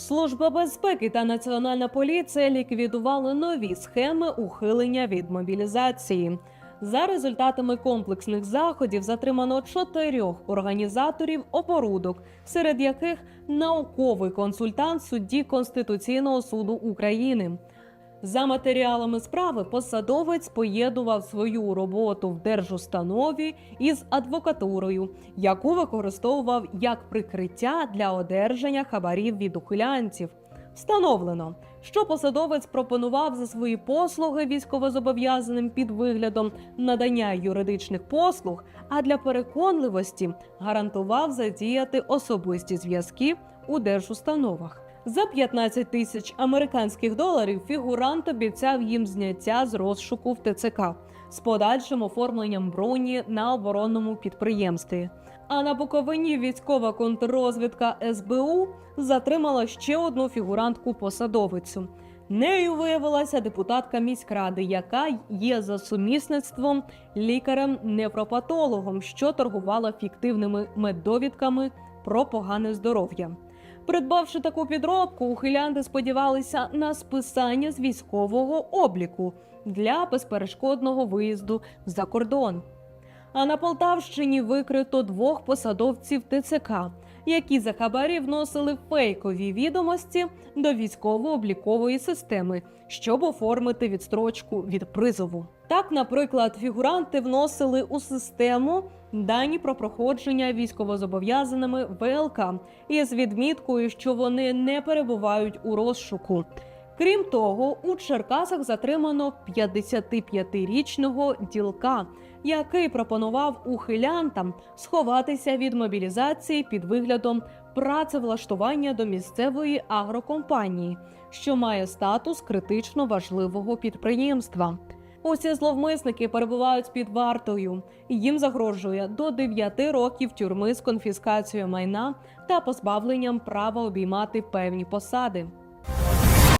Служба безпеки та національна поліція ліквідували нові схеми ухилення від мобілізації. За результатами комплексних заходів затримано чотирьох організаторів оборудок, серед яких науковий консультант судді Конституційного суду України. За матеріалами справи посадовець поєднував свою роботу в держустанові із адвокатурою, яку використовував як прикриття для одержання хабарів від ухилянців. Встановлено, що посадовець пропонував за свої послуги військовозобов'язаним під виглядом надання юридичних послуг, а для переконливості гарантував задіяти особисті зв'язки у держустановах. За 15 тисяч американських доларів фігурант обіцяв їм зняття з розшуку в ТЦК з подальшим оформленням броні на оборонному підприємстві. А на Буковині військова контррозвідка СБУ затримала ще одну фігурантку посадовицю. Нею виявилася депутатка міськради, яка є за сумісництвом лікарем-невропатологом, що торгувала фіктивними меддовідками про погане здоров'я. Придбавши таку підробку, ухилянти сподівалися на списання з військового обліку для безперешкодного виїзду за кордон. А на Полтавщині викрито двох посадовців ТЦК, які за хабарі вносили фейкові відомості до військово-облікової системи, щоб оформити відстрочку від призову. Так, наприклад, фігуранти вносили у систему дані про проходження військовозобов'язаними ВЛК із відміткою, що вони не перебувають у розшуку. Крім того, у Черкасах затримано 55-річного ділка, який пропонував ухилянтам сховатися від мобілізації під виглядом працевлаштування до місцевої агрокомпанії, що має статус критично важливого підприємства. Усі зловмисники перебувають під вартою. Їм загрожує до 9 років тюрми з конфіскацією майна та позбавленням права обіймати певні посади.